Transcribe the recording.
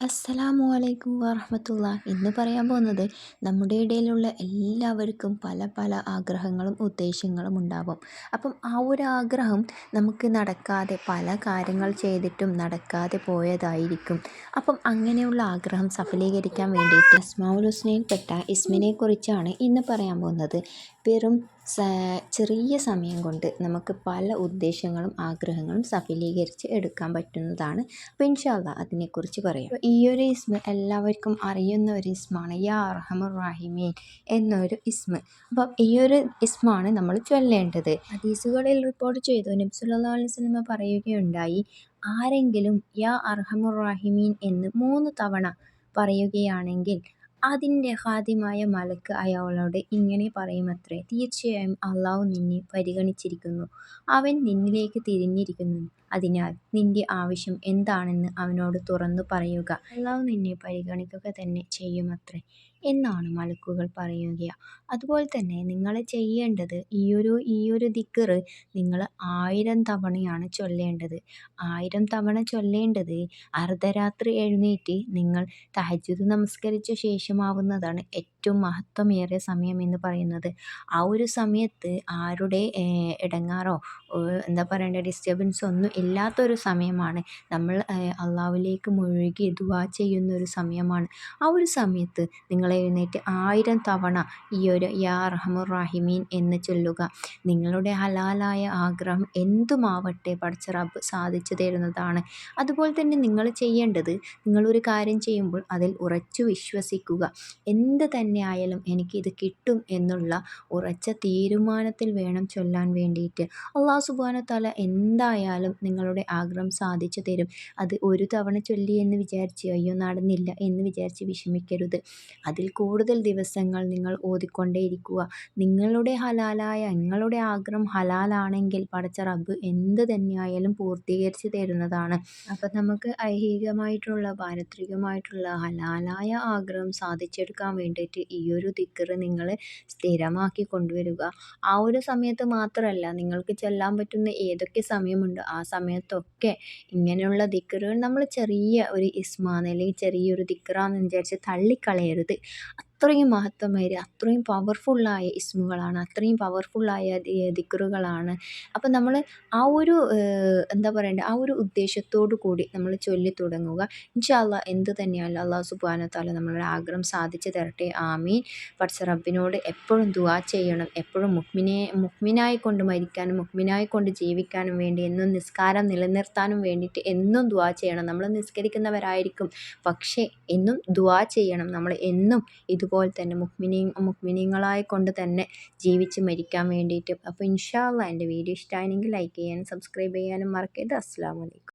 അസ്സലാമു അലൈക്കും വറഹമത്തുള്ള ഇന്ന് പറയാൻ പോകുന്നത് നമ്മുടെ ഇടയിലുള്ള എല്ലാവർക്കും പല പല ആഗ്രഹങ്ങളും ഉദ്ദേശങ്ങളും ഉണ്ടാവും. അപ്പം ആ ഒരു ആഗ്രഹം നമുക്ക് നടക്കാതെ പല കാര്യങ്ങൾ ചെയ്തിട്ടും നടക്കാതെ പോയതായിരിക്കും. അപ്പം അങ്ങനെയുള്ള ആഗ്രഹം സഫലീകരിക്കാൻ വേണ്ടിയിട്ട് അസ്മാഉൽ ഹുസ്നയിൽപ്പെട്ട ഇസ്മിനെക്കുറിച്ചാണ് ഇന്ന് പറയാൻ പോകുന്നത്. വെറും ചെറിയ സമയം കൊണ്ട് നമുക്ക് പല ഉദ്ദേശങ്ങളും ആഗ്രഹങ്ങളും സഫലീകരിച്ച് എടുക്കാൻ പറ്റുന്നതാണ്. അപ്പോൾ ഇൻഷാല്ല അതിനെക്കുറിച്ച് പറയാം. ഈ ഒരു ഇസ്മ എല്ലാവർക്കും അറിയുന്ന ഒരു ഇസ്മാണ് യാ അർഹമർ റാഹിമീൻ എന്നൊരു ഇസ്മ. അപ്പം ഈ ഒരു ഇസ്മാണ് നമ്മൾ ചൊല്ലേണ്ടത്. ഹദീസുകളിൽ റിപ്പോർട്ട് ചെയ്തു. നബ്സുല്ലാ അലൈഹി സ്വലമ പറയുകയുണ്ടായി ആരെങ്കിലും യാ അർഹമുർ റാഹിമീൻ എന്ന് മൂന്ന് തവണ പറയുകയാണെങ്കിൽ അതിന്റെ ഹാദ്യമായ മലക്ക് അയാളോട് ഇങ്ങനെ പറയുമത്രേ തീർച്ചയായും അള്ളാഹു നിന്നെ പരിഗണിച്ചിരിക്കുന്നു. അവൻ നിന്നിലേക്ക് തിരിഞ്ഞിരിക്കുന്നു. അതിനാൽ നിന്റെ ആവശ്യം എന്താണെന്ന് അവനോട് തുറന്നു പറയുക. അള്ളാഹു നിന്നെ പരിഗണിക്കുക തന്നെ ചെയ്യുമത്രേ എന്നാണ് മലക്കുകൾ പറയുക. അതുപോലെ തന്നെ നിങ്ങൾ ചെയ്യേണ്ടത് ഈയൊരു ഈയൊരു ദിക്കറ് നിങ്ങൾ ആയിരം തവണയാണ് ചൊല്ലേണ്ടത്. ആയിരം തവണ ചൊല്ലേണ്ടത് അർദ്ധരാത്രി എഴുന്നേറ്റ് നിങ്ങൾ തഹജ്ജുദ് നമസ്കരിച്ച ശേഷമാവുന്നതാണ് ഏറ്റവും മഹത്വമേറിയ സമയം എന്ന് പറയുന്നത്. ആ ഒരു സമയത്ത് ആരുടെ ഇടങ്ങാറോ എന്താ പറയേണ്ട ഡിസ്റ്റർബൻസ് ഒന്നും ഇല്ലാത്തൊരു സമയമാണ്. നമ്മൾ അള്ളാവിലേക്ക് മുഴുകി ദുവാ ചെയ്യുന്ന ഒരു സമയമാണ്. ആ ഒരു സമയത്ത് നിങ്ങൾ എഴുന്നേറ്റ് ആയിരം തവണ ഈ ഒരു യാ റഹമുർ റാഹിമീൻ എന്ന് ചൊല്ലുക. നിങ്ങളുടെ ഹലാലായ ആഗ്രഹം എന്തുമാവട്ടെ പഠിച്ച റബ്ബ് സാധിച്ചു തരുന്നതാണ്. അതുപോലെ തന്നെ നിങ്ങൾ ചെയ്യേണ്ടത് നിങ്ങളൊരു കാര്യം ചെയ്യുമ്പോൾ അതിൽ ഉറച്ചു വിശ്വസിക്കുക. എന്ത് തന്നെ ആയാലും എനിക്കിത് കിട്ടും എന്നുള്ള ഉറച്ച തീരുമാനത്തിൽ വേണം ചൊല്ലാൻ വേണ്ടിയിട്ട്. അള്ളാഹു സുബാന തല എന്തായാലും നിങ്ങളുടെ ആഗ്രഹം സാധിച്ചു തരും. അത് ഒരു തവണ ചൊല്ലി എന്ന് വിചാരിച്ച് അയ്യോ നടന്നില്ല എന്ന് വിചാരിച്ച് വിഷമിക്കരുത്. അതിൽ കൂടുതൽ ദിവസങ്ങൾ നിങ്ങൾ ഓതിക്കൊണ്ടേയിരിക്കുക. നിങ്ങളുടെ ഹലാലായ നിങ്ങളുടെ ആഗ്രഹം ഹലാലാണെങ്കിൽ പടച്ച റബ്ബ് എന്ത് തന്നെയായാലും പൂർത്തീകരിച്ച് തരുന്നതാണ്. അപ്പം നമുക്ക് ഐഹികമായിട്ടുള്ള പാരത്രികമായിട്ടുള്ള ഹലാലായ ആഗ്രഹം സാധിച്ചെടുക്കാൻ വേണ്ടിയിട്ട് ഈ ഒരു ദിക്കറ് നിങ്ങൾ സ്ഥിരമാക്കി കൊണ്ടുവരിക. ആ ഒരു സമയത്ത് മാത്രമല്ല നിങ്ങൾക്ക് ചെല്ലാൻ പറ്റുന്ന ഏതൊക്കെ സമയമുണ്ട് ആ സമയത്തൊക്കെ ഇങ്ങനെയുള്ള ദിക്കറുകൾ നമ്മൾ ചെറിയ ഒരു ഇസ്മാന്ന് അല്ലെങ്കിൽ ചെറിയൊരു ദിക്കറാന്ന് വിചാരിച്ച് തള്ളിക്കളയരുത്. അത്രയും മഹത്വമേറിയ അത്രയും പവർഫുള്ളായ ഇസ്മുകളാണ് അത്രയും പവർഫുള്ളായ ദിക്റുകളാണ്. അപ്പം നമ്മൾ ആ ഒരു എന്താ പറയണ്ടേ ആ ഒരു ഉദ്ദേശത്തോടു കൂടി നമ്മൾ ചൊല്ലി തുടങ്ങുക. ഇൻഷാല്ല എന്ത് തന്നെയായാലും അള്ളാഹു സുബാന താല നമ്മളുടെ ആഗ്രഹം സാധിച്ചു തരട്ടെ. ആമീൻ. പഠിച്ച റബ്ബിനോട് എപ്പോഴും ദുവാ ചെയ്യണം. എപ്പോഴും മുഹ്മിനെ മുഹ്മിനായി കൊണ്ട് മരിക്കാനും മുഹ്മിനായി കൊണ്ട് ജീവിക്കാനും വേണ്ടി എന്നും നിസ്കാരം നിലനിർത്താനും വേണ്ടിയിട്ട് എന്നും ദുവാ ചെയ്യണം. നമ്മൾ നിസ്കരിക്കുന്നവരായിരിക്കും. പക്ഷേ എന്നും ദുവാ ചെയ്യണം. നമ്മൾ എന്നും ഇത് ഇതുപോലെ തന്നെ മുഹ്മിനീ മുഹ്മിനീങ്ങളായി കൊണ്ട് തന്നെ ജീവിച്ച് മരിക്കാൻ വേണ്ടിയിട്ട്. അപ്പോൾ ഇൻഷാ അള്ളാ എന്റെ വീഡിയോ ഇഷ്ടമായെങ്കിൽ ലൈക്ക് ചെയ്യാനും സബ്സ്ക്രൈബ് ചെയ്യാനും മറക്കരുത്. അസ്സാം വലൈക്കും